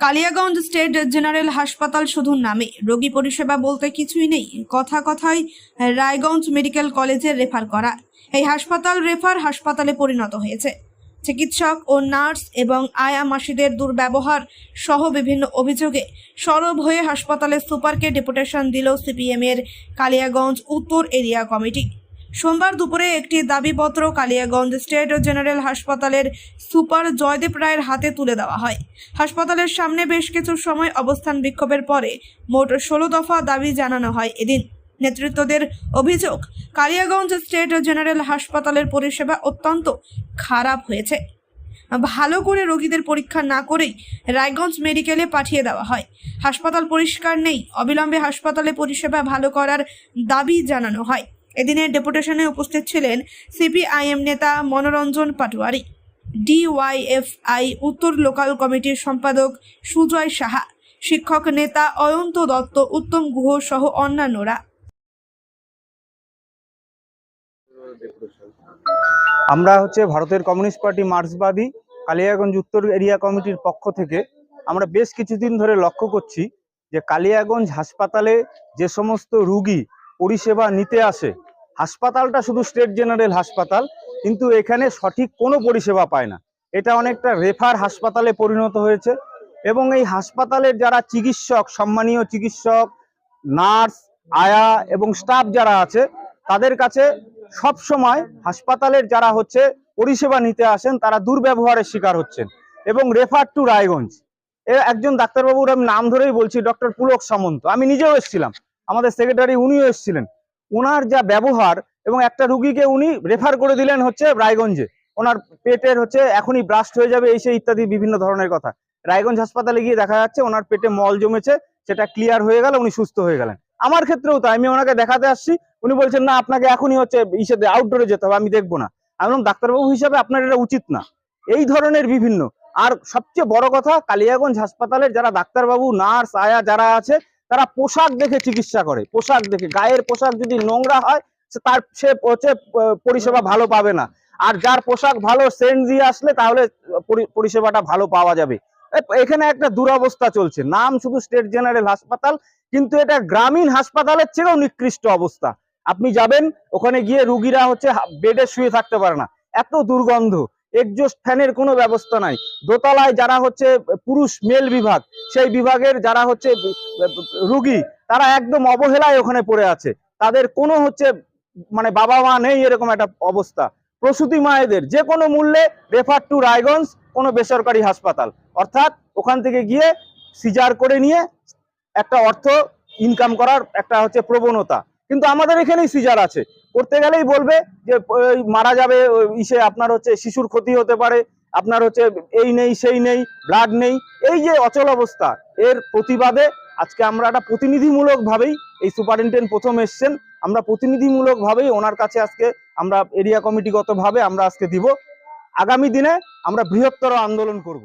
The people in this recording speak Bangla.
কালিয়াগঞ্জ স্টেট জেনারেল হাসপাতাল শুধু নামে। রোগী পরিষেবা বলতে কিছুই নেই। কথা কথায় রায়গঞ্জ মেডিকেল কলেজে রেফার করা। এই হাসপাতাল রেফার হাসপাতালে পরিণত হয়েছে। চিকিৎসক ও নার্স এবং আয়া মাসিদের দুর্ব্যবহার সহ বিভিন্ন অভিযোগে সরব হয়ে হাসপাতালের সুপারকে ডেপুটেশন দিল সিপিএম এর কালিয়াগঞ্জ উত্তর এরিয়া কমিটি। সোমবার দুপুরে একটি দাবিপত্র কালিয়াগঞ্জ স্টেট জেনারেল হাসপাতালের সুপার জয়দেব রায়ের হাতে তুলে দেওয়া হয়। হাসপাতালের সামনে বেশ কিছু সময় অবস্থান বিক্ষোভের পরে মোট ষোলো দফা দাবি জানানো হয় এদিন। নেতৃত্বদের অভিযোগ, কালিয়াগঞ্জ স্টেট জেনারেল হাসপাতালের পরিষেবা অত্যন্ত খারাপ হয়েছে। ভালো করে রোগীদের পরীক্ষা না করেই রায়গঞ্জ মেডিকেলে পাঠিয়ে দেওয়া হয়। হাসপাতাল পরিষ্কার নেই, অবিলম্বে হাসপাতালে পরিষেবা ভালো করার দাবি জানানো হয়। এদিনের ডেপুটেশনে উপস্থিত ছিলেন সিপিআইএম নেতা মনোরঞ্জন পাটোয়ারি, ডিওয়াইএফআই উত্তর লোকাল কমিটির সম্পাদক সুজয় সাহা, শিক্ষক নেতা অয়ন্ত দত্ত, উত্তম গুহ সহ অন্যান্যরা। আমরা হচ্ছে ভারতের কমিউনিস্ট পার্টি মার্ক্সবাদী, কালিয়াগঞ্জ উত্তর এরিয়া কমিটির পক্ষ থেকে আমরা বেশ কিছুদিন ধরে লক্ষ্য করছি যে কালিয়াগঞ্জ হাসপাতালে যে সমস্ত রুগী পরিষেবা নিতে আসে হাসপাতালটা শুধু স্টেট জেনারেল হাসপাতাল, কিন্তু এখানে সঠিক কোনো পরিষেবা পায় না। এটা অনেকটা রেফার হাসপাতালে পরিণত হয়েছে এবং এই হাসপাতালের যারা চিকিৎসক, সম্মানীয় চিকিৎসক, নার্স, আয়া এবং স্টাফ যারা আছে, তাদের কাছে সব সময় হাসপাতালের যারা হচ্ছে পরিষেবা নিতে আসেন, তারা দুর্ব্যবহারের শিকার হচ্ছেন। এবং রেফার টু রায়গঞ্জ। একজন ডাক্তারবাবুর আমি নাম ধরেই বলছি, ডক্টর পুলক সামন্ত। আমি নিজেও এসেছিলাম। আমাদের সেক্রেটারি উনিও এসেছিলেন। ওনার যা ব্যবহার এবং একটা রুগীকে উনি রেফার করে দিলেন হচ্ছে রায়গঞ্জে। ওনার পেটের হচ্ছে এখনই ব্রাস্ট হয়ে যাবে, এই সেই ইত্যাদি বিভিন্ন ধরনের কথা। রায়গঞ্জ হাসপাতালে গিয়ে দেখা যাচ্ছে ওনার পেটে মল জমেছে, সেটা ক্লিয়ার হয়ে গেল, উনি সুস্থ হয়ে গেলেন। আমার ক্ষেত্রেও তাই, আমি ওনাকে দেখাতে আসছি, উনি বলছেন, না, আপনাকে এখনই হচ্ছে ইসেতে আউটডোরে যেতে হবে, আমি দেখব না। আমি বললাম, ডাক্তারবাবু হিসাবে আপনার এটা উচিত না। এই ধরনের বিভিন্ন। আর সবচেয়ে বড় কথা, কালিয়াগঞ্জ হাসপাতালের যারা ডাক্তারবাবু, নার্স, আয়া যারা আছে তারা পোশাক দেখে চিকিৎসা করে, পোশাক দেখে। গায়ের পোশাক যদি নোংরা হয় তার, সে হচ্ছে পরিষেবা ভালো পাবে না। আর যার পোশাক ভালো, সেন্ট দিয়ে আসলে তাহলে পরিষেবাটা ভালো পাওয়া যাবে। এখানে একটা দুরবস্থা চলছে। নাম শুধু স্টেট জেনারেল হাসপাতাল, কিন্তু এটা গ্রামীণ হাসপাতালের চেয়েও নিকৃষ্ট অবস্থা। আপনি যাবেন, ওখানে গিয়ে রুগীরা হচ্ছে বেডে শুয়ে থাকতে পারে না। এত দুর্গন্ধ। একজস্ট ফ্যানের কোনো ব্যবস্থা নাই। দোতলায় যারা হচ্ছে পুরুষ মেল বিভাগ, সেই বিভাগের যারা হচ্ছে রুগী, তারা একদম অবহেলায় ওখানে পড়ে আছে। তাদের কোনো হচ্ছে মানে বাবা মা নেই এরকম একটা অবস্থা। প্রসূতি মায়েদের যে কোনো মূল্যে রেফার টু রায়গঞ্জ কোনো বেসরকারি হাসপাতাল। অর্থাৎ ওখান থেকে গিয়ে সিজার করে নিয়ে একটা অর্থ ইনকাম করার একটা হচ্ছে প্রবণতা। কিন্তু আমাদের এখানেই সিজার আছে। করতে গেলেই বলবে যে মারা যাবে ইসে আপনার হচ্ছে শিশুর ক্ষতি হতে পারে, আপনার হচ্ছে এই নেই, সেই নেই ব্লাড নেই। এই যে অচল অবস্থা, এর প্রতিবাদে আজকে আমরা একটা প্রতিনিধিমূলক ভাবেই এই সুপারিনটেন্ডেন্ট প্রথম এসছেন। আমরা প্রতিনিধিমূলক ভাবেই ওনার কাছে আজকে আমরা এরিয়া কমিটিগত ভাবে আমরা আজকে দিব। আগামী দিনে আমরা বৃহত্তর আন্দোলন করব।